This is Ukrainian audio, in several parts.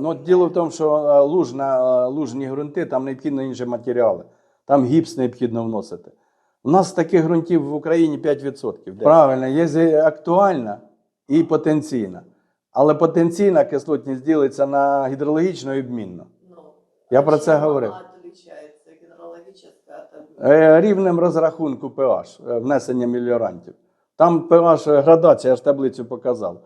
Ну, діло в тому, що е, лужна, е, лужні ґрунти, там необхідно інші матеріали. Там гіпс необхідно вносити. У нас таких ґрунтів в Україні 5%. Правильно, є актуальна і потенційна. Але потенційна кислотність ділиться на гідрологічну і обмінну. Ну, Я про це говорив. Е, Рівнем розрахунку pH, внесення мільйорантів. Там pH градація, я ж таблицю показав.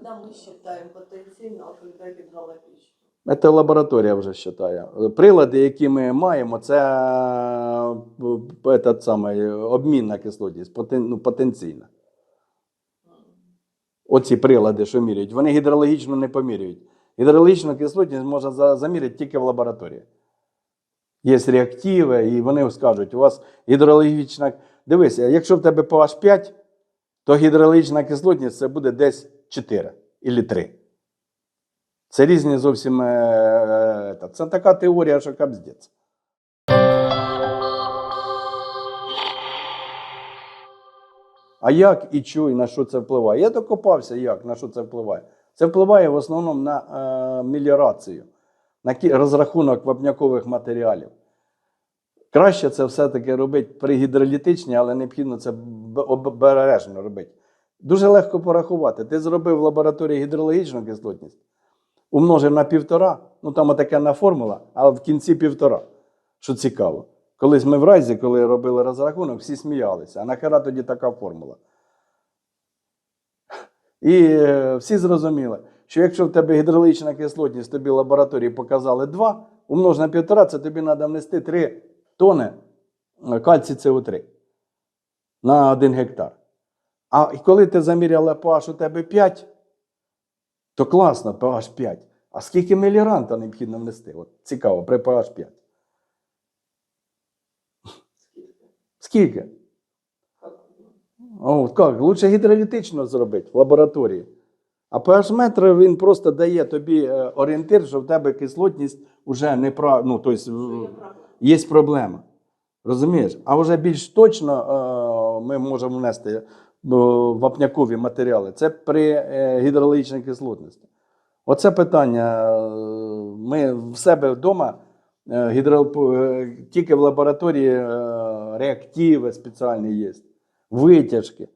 Когда мы считаем потенциально, а когда гидрологично? Це лабораторія вже вважає. Прилади, які ми маємо, це е, этот самий, обмінна кислотність, потен, ну, потенційна. Оці прилади, що міряють, вони гідрологічно не поміряють. Гідрологічну кислотність можна за- заміряти тільки в лабораторії. Є реактиви, і вони скажуть, у вас гідрологічна. Дивися, якщо в тебе pH 5, то гідрологічна кислотність це буде десь 4 або 3. Це різні зовсім. е, Це така теорія, що капздець. А як і що, і на що це впливає? Я докопався, як, на що це впливає. Це впливає в основному на е, меліорацію, на розрахунок вапнякових матеріалів. Краще це все-таки робити при гідролітичній, але необхідно це обережно робити. Дуже легко порахувати. Ти зробив в лабораторії гідрологічну кислотність, умножив на півтора, ну там отака на формула, а в кінці півтора. Що цікаво. Колись ми в Райзі, коли робили розрахунок, всі сміялися. А нахера тоді така формула? І е, всі зрозуміли, що якщо в тебе гідрологічна кислотність, тобі в лабораторії показали 2, умнож на півтора, це тобі треба внести 3 тони кальцій СО3 на 1 гектар. А коли ти заміряла pH у тебе 5, то класно, pH 5. А скільки міліранта необхідно внести? От цікаво, при pH 5. Скільки? О, як? Лучше гідролітично зробити в лабораторії. А pH метр він просто дає тобі е, орієнтир, що в тебе кислотність вже не прав... ну, тобто, є проблема. Розумієш? А вже більш точно е, ми можемо внести е, вапнякові матеріали. Це при е, гідрологічній кислотності. Оце питання. е, Ми в себе вдома тільки в лабораторії реактиви спеціальні є, витяжки,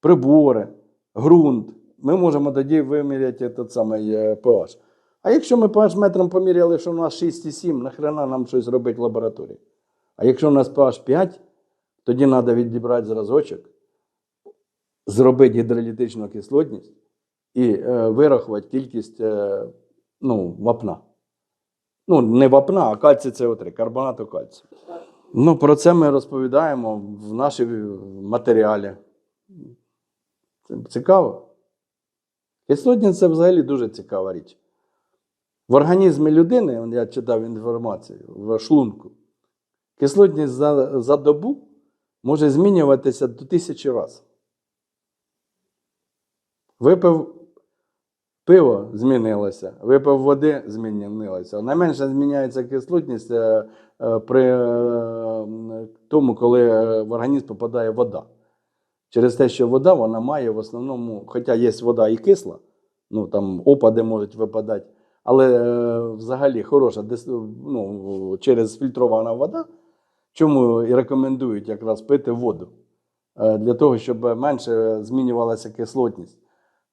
прибори, ґрунт. Ми можемо тоді виміряти той самий pH. А якщо ми pH метром поміряли, що у нас 6,7, нахрена нам щось робити в лабораторії? А якщо у нас pH 5, тоді треба відібрати зразочок, зробити гідролітичну кислотність і е, вирахувати кількість е, ну, вапна. Ну, не вапна, а кальцій СО3, карбонату кальцію. Ну, про це ми розповідаємо в нашій матеріалі. Це цікаво. Кислотність це взагалі дуже цікава річ. В організмі людини, я читав інформацію, в шлунку, кислотність за, за добу може змінюватися до тисячі разів. Випив пиво змінилося, випив води змінилося. Найменше зміняється кислотність е, е, при е, тому, коли в організм попадає вода. Через те, що вода вона має в основному, хоча є вода і кисла, ну там опади можуть випадати, але взагалі хороша ну, через фільтрована вода, чому і рекомендують якраз пити воду, е, для того, щоб менше змінювалася кислотність.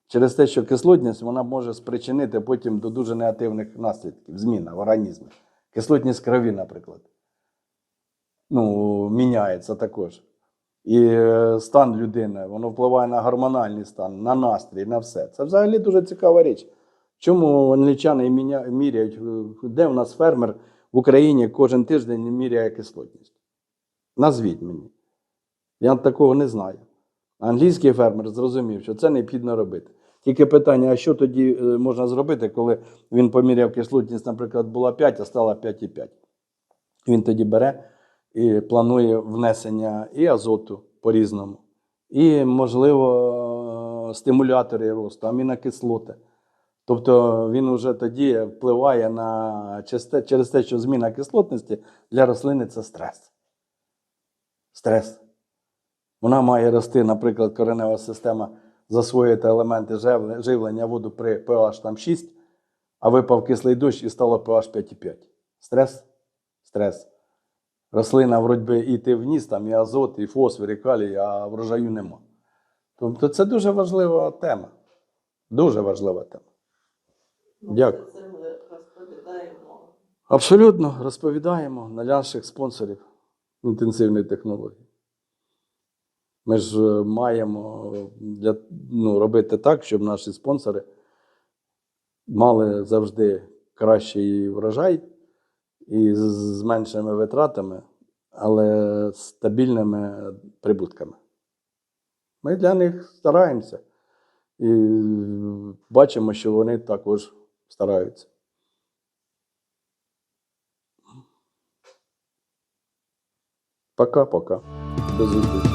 Через те, що кислотність вона може спричинити потім до дуже негативних наслідків, зміна в організмі. Кислотність крові, наприклад. Ну, міняється також. І е, стан людини, воно впливає на гормональний стан, на настрій, на все. Це взагалі дуже цікава річ. Чому англічани міряють, е, де у нас фермер в Україні кожен тиждень міряє кислотність? Назвіть мені. Я такого не знаю. Англійський фермер зрозумів, що це необхідно робити. Тільки питання, а що тоді е, можна зробити, коли він поміряв кислотність, наприклад, була 5, а стала 5,5. Він тоді бере і планує внесення і азоту по-різному, і, можливо, стимулятори росту, амінокислоти. Тобто він вже тоді впливає на через те- що зміна кислотності для рослини це стрес. Стрес. Вона має рости, наприклад, коренева система засвоювати елементи живлення воду при pH там 6, а випав кислий дощ і стало pH 5,5. Стрес? Стрес. Рослина вроді би іти вниз, там і азот, і фосфор, і калій, а врожаю нема. Тобто це дуже важлива тема. Дуже важлива тема. Ну, Дякую. Це ми розповідаємо. Абсолютно розповідаємо на наших спонсорів інтенсивної технології. Ми ж е, маємо для, ну, робити так, щоб наші спонсори мали завжди кращий врожай і з- з меншими витратами, але з стабільними прибутками. Ми для них стараємося і бачимо, що вони також стараються. Пока-пока. До зустрічі.